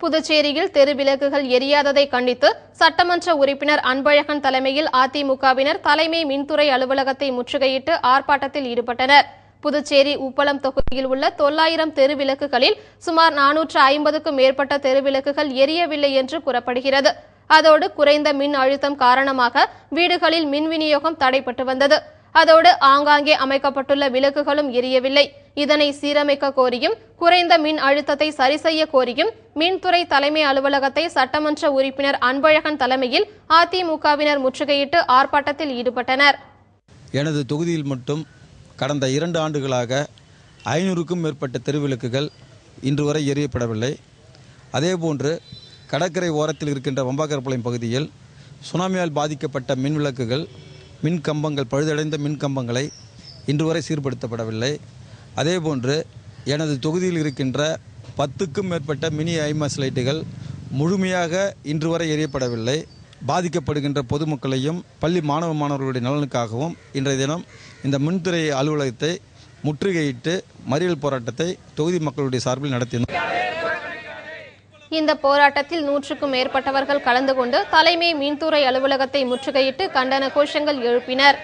புதுச்சேரியில் தெரு விளக்குகள் எரியாததை கண்டித்து சட்டமன்ற உறுப்பினர் அன்பழகன் தலைமையில் அதிமுகவினர் தலைமை மின்துறை அலுவலகத்தை முற்றுகையிட்டு ஆர்ப்பாட்டத்தில் ஈடுபட்டனர். புதுச்சேரி உப்பளம் தொகுதியில் உள்ள தொள்ளாயிரம் தெரு விளக்குகளில் சுமார் நானூற்று ஐம்பதுக்கும் மேற்பட்ட தெரு விளக்குகள் எரியவில்லை என்று கூறப்படுகிறது. அதோடு குறைந்த மின் அழுத்தம் காரணமாக வீடுகளில் மின் விநியோகம் தடைப்பட்டு வந்தது. அதோடு ஆங்காங்கே அமைக்கப்பட்டுள்ள விளக்குகளும் எரியவில்லை. இதனை சீரமைக்க கோரியும் குறைந்த மின் அழுத்தத்தை சரி செய்ய கோரியும் மின்துறை தலைமை அலுவலகத்தை சட்டமன்ற உறுப்பினர் அன்பழகன் தலைமையில் அதிமுகவினர் முற்றுகையிட்டு ஆர்ப்பாட்டத்தில் ஈடுபட்டனர். எனது தொகுதியில் மட்டும் கடந்த இரண்டு ஆண்டுகளாக ஐநூறுக்கும் மேற்பட்ட தெருவிளக்குகள் இன்று வரை எரியப்படவில்லை. அதேபோன்று கடற்கரை ஓரத்தில் இருக்கின்ற வம்பாக்கரப்பாளையம் பகுதியில் சுனாமியால் பாதிக்கப்பட்ட மின் விளக்குகள் மின் கம்பங்கள் பழுதடைந்த மின் கம்பங்களை இன்று வரை சீர்படுத்தப்படவில்லை. அதேபோன்று எனது தொகுதியில் இருக்கின்ற பத்துக்கும் மேற்பட்ட மினி ஐமாஸ் லைட்டுகள் முழுமையாக இன்று வரை எரியப்படவில்லை. பாதிக்கப்படுகின்ற பொதுமக்களையும் பள்ளி மாணவ மாணவர்களுடைய நலனுக்காகவும் இன்றைய தினம் இந்த மின்துறை அலுவலகத்தை முற்றுகையிட்டு மறியல் போராட்டத்தை தொகுதி மக்களுடைய சார்பில் நடத்தினோம். இந்த போராட்டத்தில் நூற்றுக்கும் மேற்பட்டவர்கள் கலந்து கொண்டு தலைமை மின்துறை அலுவலகத்தை முற்றுகையிட்டு கண்டன கோஷங்கள் எழுப்பினர்.